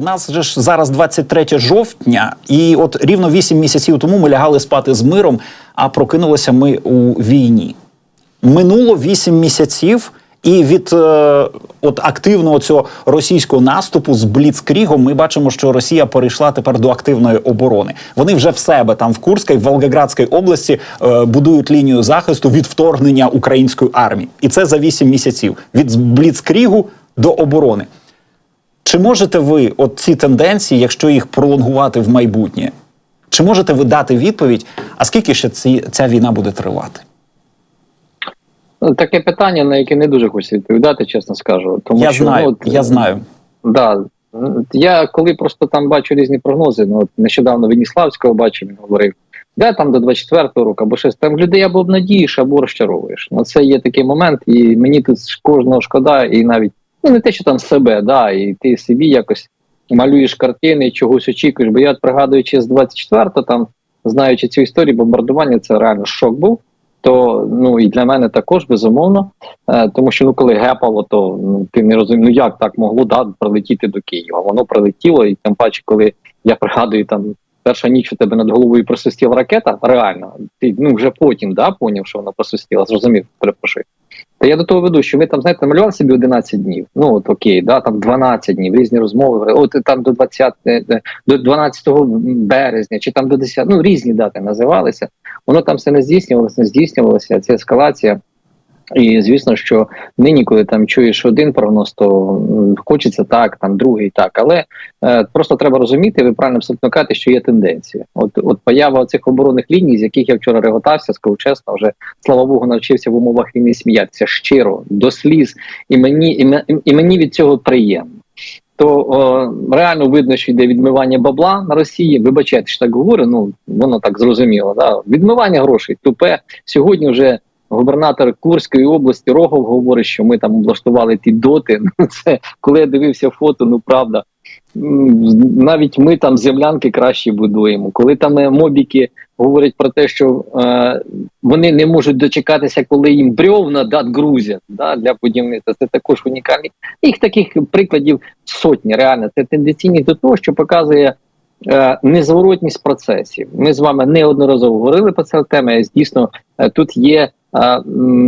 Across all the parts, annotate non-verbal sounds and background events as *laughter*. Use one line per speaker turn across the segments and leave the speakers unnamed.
Нас же ж зараз 23 жовтня, і от рівно 8 місяців тому ми лягали спати з миром, а прокинулися ми у війні. Минуло 8 місяців, і від е, от активного цього російського наступу з Бліцкрігом ми бачимо, що Росія перейшла тепер до активної оборони. Вони вже в себе там в Курській, в Волгоградській області е, будують лінію захисту від вторгнення української армії, і це за 8 місяців від Бліцкрігу до оборони. Чи можете ви от ці тенденції, якщо їх пролонгувати в майбутнє, чи можете ви дати відповідь, а скільки ще ці, ця війна буде тривати?
Ну, Таке питання, на яке не дуже хочеться відповідати, чесно скажу. Тому
я
що,
знаю,
ну, от,
я знаю.
Да, я коли просто там бачу різні прогнози, ну от нещодавно Веніславського бачив, він говорив, де там до 24-го року, або щось там людей або обнадієш, або розчаровуєш. Ну це є такий момент, і мені тут кожного шкода, і навіть ну не те, що там себе, да, і ти собі якось малюєш картини, чогось очікуєш. Бо я от пригадуючи з 24-го, там знаючи цю історію, бомбардування це реально шок був. То ну і для мене також безумовно, е, тому що ну коли гепало, то ну ти не розумієш, ну як так могло да прилетіти до Києва. Воно прилетіло, і тим паче, коли я пригадую там перша ніч у тебе над головою просвистіла ракета, реально ти ну вже потім да поняв, що вона просвистіла, зрозумів, перепрошую. Та я до того веду, що ми там знаєте, малювали собі 11 днів. Ну от окей, да там 12 днів, різні розмови. От там до 20, е, до 12 березня, чи там до 10, ну різні дати називалися. Воно там все не здійснювалося, не здійснювалося. Ця ескалація. І звісно, що нині, коли там чуєш один прогноз, то хочеться так, там другий так. Але е, просто треба розуміти, ви правильно абсолютно кажете, що є тенденція. От от поява цих оборонних ліній, з яких я вчора реготався, скажу чесно, вже слава Богу, навчився в умовах війни сміятися щиро, до сліз, і мені, і, і мені від цього приємно. То о, реально видно, що йде відмивання бабла на Росії. Вибачайте, що так говорю. Ну воно так зрозуміло. Да? Відмивання грошей тупе. Сьогодні вже губернатор Курської області Рогов говорить, що ми там облаштували ті доти. *laughs* Ну це коли я дивився фото, ну правда. Навіть ми там землянки краще будуємо. Коли там е, мобіки говорять про те, що е, вони не можуть дочекатися, коли їм брьовна дат грузять да, для будівництва, це також унікальні. Їх таких прикладів сотні. Реально, це тенденційні до того, що показує е, незворотність процесів. Ми з вами неодноразово говорили про це теми. Дійсно, е, тут є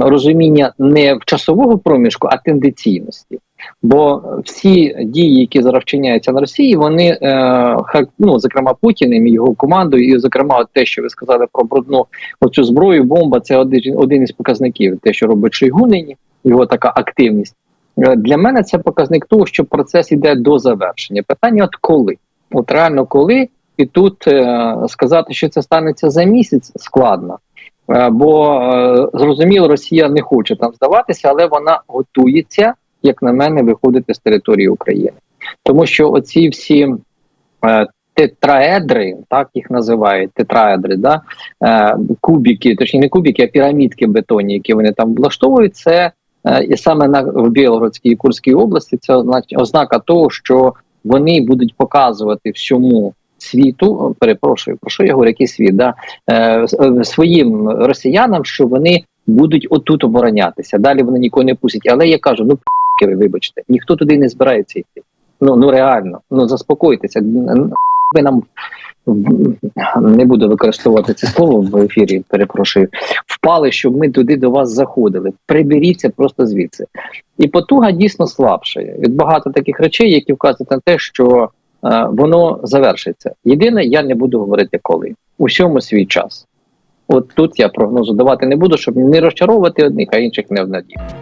розуміння не в часового проміжку, а тенденційності. Бо всі дії, які зараз вчиняються на Росії, вони е, ну, зокрема Путіним і його командою, і зокрема те, що ви сказали про брудну оцю зброю, бомба це один, один із показників. Те, що робить Шойгу нині, його така активність. Е, Для мене це показник того, що процес йде до завершення. Питання: от коли? От реально коли, і тут е, сказати, що це станеться за місяць, складно. Е, бо е, зрозуміло, Росія не хоче там здаватися, але вона готується, як на мене, виходити з території України. Тому що оці всі е, тетраедри, так їх називають тетраедри, да, кубики, точніше не кубики, а пірамідки бетонні, які вони там влаштовують, це і саме на в Білгородській і Курській області це ознака того, що вони будуть показувати всьому світу, перепрошую, про що я говорю, який світ, да, е, е, своїм росіянам, що вони будуть отут оборонятися. Далі вони нікого не пустять. Але я кажу, ну п***ки ви вибачте, ніхто туди не збирається йти. Ну ну реально, ну заспокойтеся. Ви нам не буду використовувати це слово в ефірі. Перепрошую, впали, щоб ми туди до вас заходили. Приберіться просто звідси. І потуга дійсно слабшає від багато таких речей, які вказують на те, що воно завершиться. Єдине, я не буду говорити коли. Усьому свій час. От тут я прогнозу давати не буду, щоб не розчаровувати одних, а інших не обнадіяти.